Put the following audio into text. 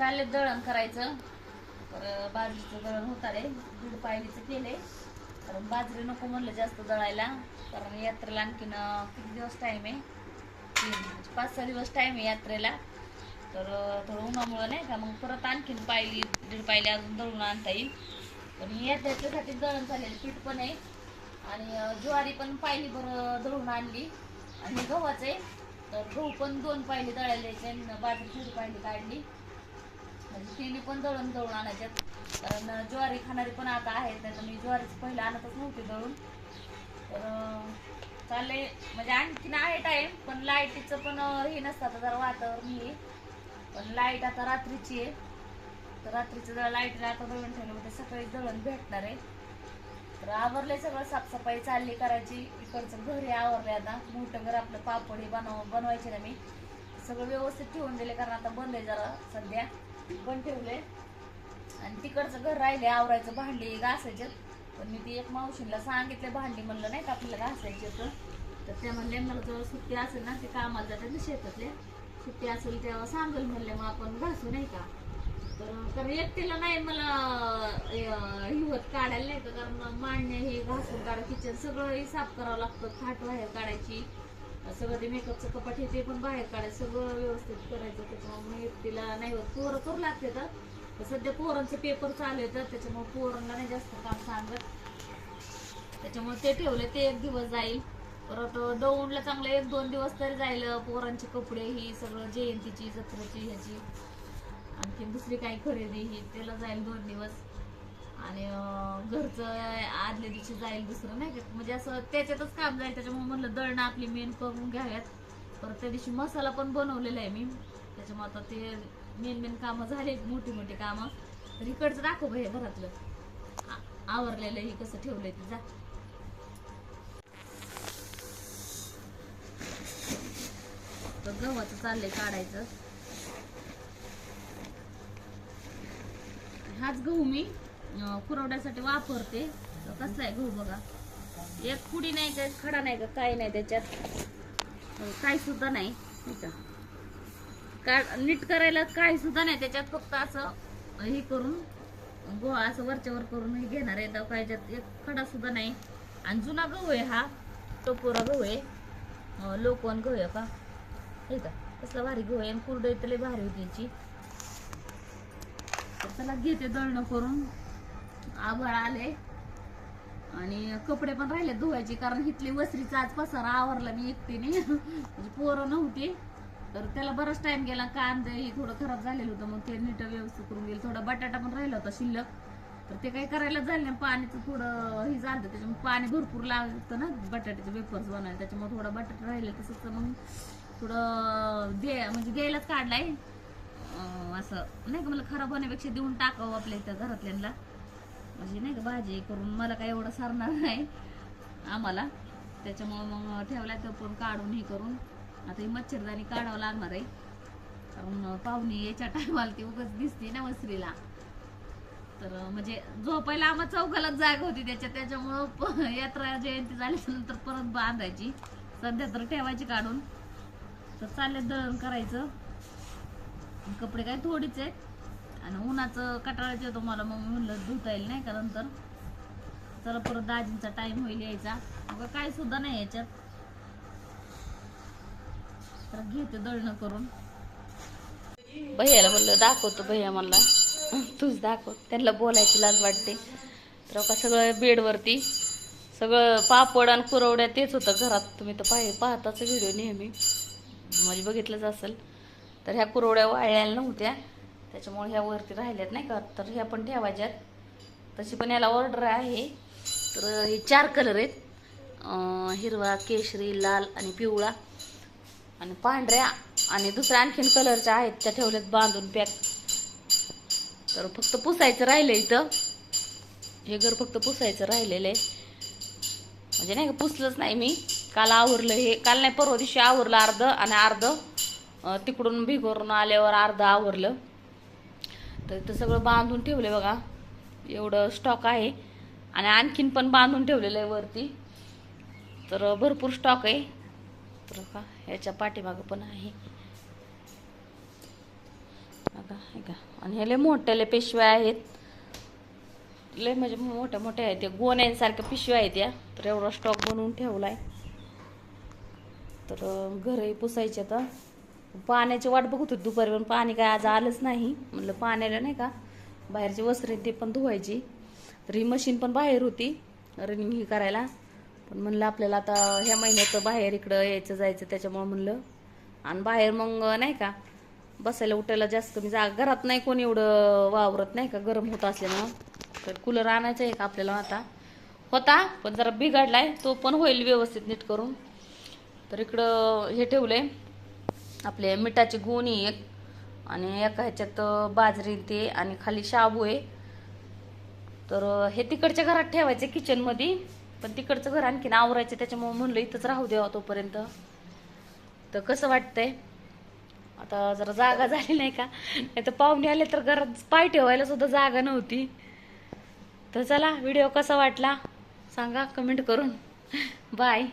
चालले दळण करायचं. तर बाजरीचं दळण होता रे दीड पायलीचं केले कारण बाजरी नको म्हणलं जास्त दळायला. कारण यात्रेला आणखीन किती दिवस टाईम आहे? तीन म्हणजे पाच सहा दिवस टाईम आहे यात्रेला. तर थोडं उन्हामुळं नाही का मग परत आणखीन पायली दीड पायली अजून दळून आणता येईल. पण यात्रेच्यासाठी दळण झालेलं पीठ पण आहे. आणि ज्वारी पण पायली बरं दळून आणली. आणि गव्हाचं आहे. तर गहू पण दोन पायली दळायला द्यायचे आणि बाजरी थोडी पायली काढली. म्हणजे पण दळून दळून आणायच्यात कारण ज्वारी खाणारी पण आता आहेत नाही तर मी ज्वारीच पहिलं आणतच नव्हती दळून. तर चालले. म्हणजे आणखीन आहे टाईम पण लाईटीचं पण हे नसतं जरा वातावरण हे. पण लाइट आता रात्रीची आहे. तर रात्रीचं जरा लाईटला आता दळून ठेवलं म्हणजे सकाळी दळण भेटणार आहे. तर आवरले सगळं साफसफाई चालली करायची. इकडचं घर हे आवरलंय आता. मोठं घर आपलं पापड हे बनव बनवायचे ना मी. सगळं व्यवस्थित ठेवून दिले कारण आता बंद आहे जरा सध्या. पण ठेवले आणि तिकडचं घर राहिले आवरायचं भांडी घासायचे. पण मी ती एक मावशीला सांगितले भांडी म्हणलं नाही का आपल्याला घासायचे तर तर ते म्हणले मला जवळ सुट्टी असेल ना ते कामाला जातात ना शेतातले. सुट्टी असेल तेव्हा सांगेल म्हणले मग आपण घासू नाही का? तर कारण एकटीला नाही मला हिवत काढायला नाही का? कारण मांडणे हे घासून काढा किचन सगळं साफ करावं लागतं खाट बाहेर काढायची. सगळं ते मेकअपचं कपाट हे ते पण बाहेर काढायचं सगळं व्यवस्थित करायचं त्याच्यामुळे तिला नाही होत. पोरं करू लागते तर तर सध्या पोरांचे पेपर चालू येतात त्याच्यामुळे पोरांना नाही जास्त काम सांगत. त्याच्यामुळे ते ठेवले ते एक दिवस जाईल. परत दौंडला चांगलं एक दोन दिवस तरी जाईल पोरांचे कपडे ही सगळं जयंतीची जत्रेची ह्याची. आणखी दुसरी काही खरेदी ही त्याला जाईल दोन दिवस. आणि घरचं आदल्या दिवशी जाईल दुसरं नाही का? म्हणजे असं त्याच्यातच काम जाईल. त्याच्यामुळे म्हणलं दळणं आपली मेन करून घ्याव्यात. परत त्या दिवशी मसाला पण बनवलेला आहे मी. त्याच्यामुळे आता ते मेन मेन कामं झाले मोठी मोठी कामं. तर इकडचं दाखव भाई घरातलं आवरलेलं हे कसं ठेवलंय ते जा. तर गव्हाचं चाललंय काढायचं. हाच गहू मी. कुरवड्यासाठी वापरते. तर कसला आहे गहू बघा. एक पुडी नाही का खडा नाही का काय नाही त्याच्यात. अं, काय सुद्धा नाही. का नीट करायला काय सुद्धा नाही. त्याच्यात फक्त असं हे करून गोळा असं वरच्यावर करून हे घेणार आहे. तर कायच्यात एक खडा सुद्धा नाही. आणि जुना गहू आहे हा. टोपोरा गहू आहे. लोकवन गहू आहे का हे का कसला भारी गहू आहे. आणि कुरडई तर भारी होती त्याला घेते दळणं करून. आभाळ आले. आणि कपडे पण राहिले धुवायचे कारण इथली वसरीचा आज पसारा आवरला मी एकटीने. म्हणजे पोरं नव्हती. तर त्याला बराच टाइम गेला कांदे हे थोडं खराब झालेलं होतं मग ते नीट व्यवस्थित करून गेलं. थोडा बटाटा पण राहिला होता शिल्लक. तर ते काही करायला झालं नाही पाण्याचं थोडं हे झालं त्याच्यामुळे पाणी भरपूर लागतं ना बटाट्याचे वेफर्स बनवायला. त्याच्यामुळे थोडा बटाटा राहिला तसंच मग थोडं दे म्हणजे द्यायलाच काढलाय. असं नाही का मला खराब होण्यापेक्षा देऊन टाकावं आपल्या इथं घरातल्यांना. अशी नाही का भाजी करून मला काय एवढं सारणार नाही आम्हाला. त्याच्यामुळं मग ठेवला तर पण काढून हे करून. आता ही मच्छरदाणी काढावं लागणार आहे. कारण पाहुणी याच्या टायमाला ती उगाच दिसते ना वसरीला. तर म्हणजे झोपायला आम्हा चौकालाच जागा होती त्याच्यात. त्याच्यामुळं यात्रा जयंती झाल्यानंतर परत बांधायची. सध्या तर ठेवायची काढून. तर चालले दळण करायचं. कपडे काय थोडीच आहेत. आणि उन्हाचं कटाळाच येतो मला. मग म्हणलं धुता येईल नाही का नंतर? चला परत दाजींचा टाइम होईल यायचा. मग काय सुद्धा नाही याच्यात. तर घेते दळणं करून. भैयाला म्हणलं दाखवतो भैया म्हणला तूच दाखव. त्यांना बोलायची लाज वाटते. तर का सगळं बेडवरती सगळं पापड आणि कुरवड्या तेच होतं घरात. तुम्ही तर पाहि पाहताच व्हिडिओ नेहमी. म्हणजे बघितलंच असेल. तर ह्या कुरवड्या वाळल्या नव्हत्या. त्याच्यामुळे ह्या वरती राहिल्यात नाही का? तर ह्या पण ठेवायच्यात. तशी पण याला ऑर्डर आहे. तर हे चार कलर आहेत. हिरवा केशरी लाल आणि पिवळा आणि पांढऱ्या आणि दुसऱ्या आणखीन कलरच्या आहेत त्या ठेवल्यात बांधून पॅक तर फक्त पुसायचं राहिलं इथं. हे घर फक्त पुसायचं राहिलेलं आहे. म्हणजे नाही का पुसलंच नाही मी. काल आवरलं हे. काल नाही परवा दिवशी आवरलं अर्ध आणि अर्ध तिकडून भिगोरून आल्यावर अर्ध आवरलं. तर इथं सगळं बांधून ठेवलं बघा. एवढं स्टॉक आहे. आणि आणखीन पण बांधून ठेवलेलं आहे वरती. तर भरपूर स्टॉक आहे. तर का ह्याच्या पाठीमागं पण आहे. बघा हे का आणि हे लय मोठ्याले पिशव्या आहेत. लय म्हणजे मोठ्या मोठ्या आहेत. त्या गोण्यांसारख्या पिशव्या आहेत या. तर एवढा स्टॉक बनवून ठेवलाय. तर घरही पुसायचे तर पाण्याची वाट बघत होती दुपारी पण पाणी काय आज आलंच नाही. म्हणलं पाण्याला नाही का बाहेरची वस्त्र ते पण धुवायची. तर ही मशीन पण बाहेर होती रनिंग ही करायला. पण म्हणलं आपल्याला आता ह्या महिन्यात बाहेर इकडं यायचं जायचं त्याच्यामुळं म्हणलं. आणि बाहेर मग नाही का बसायला उठायला जास्त कमी जागा. घरात नाही कोणी एवढं वावरत नाही का गरम होत असल्यामुळं. तर कूलर आणायचं आहे का आपल्याला आता. होता पण जरा बिघडलाय. तो पण होईल व्यवस्थित नीट करून. तर इकडं हे ठेवलंय. आपले मिठाची गोणी एक आणि एका ह्याच्यात बाजरी ते आणि खाली शाबू आहे. तर हे तिकडच्या घरात ठेवायचे किचनमध्ये पण तिकडचं घर आणखीन आवरायचं त्याच्यामुळे म्हणलं इथंच राहू द्यावा तोपर्यंत. तर कसं वाटतंय? आता जरा जागा झाली नाही का? नाही तर पाहुणे आले तर घरात पाय ठेवायला सुद्धा जागा नव्हती. तर चला व्हिडिओ कसा वाटला? सांगा कमेंट करून. बाय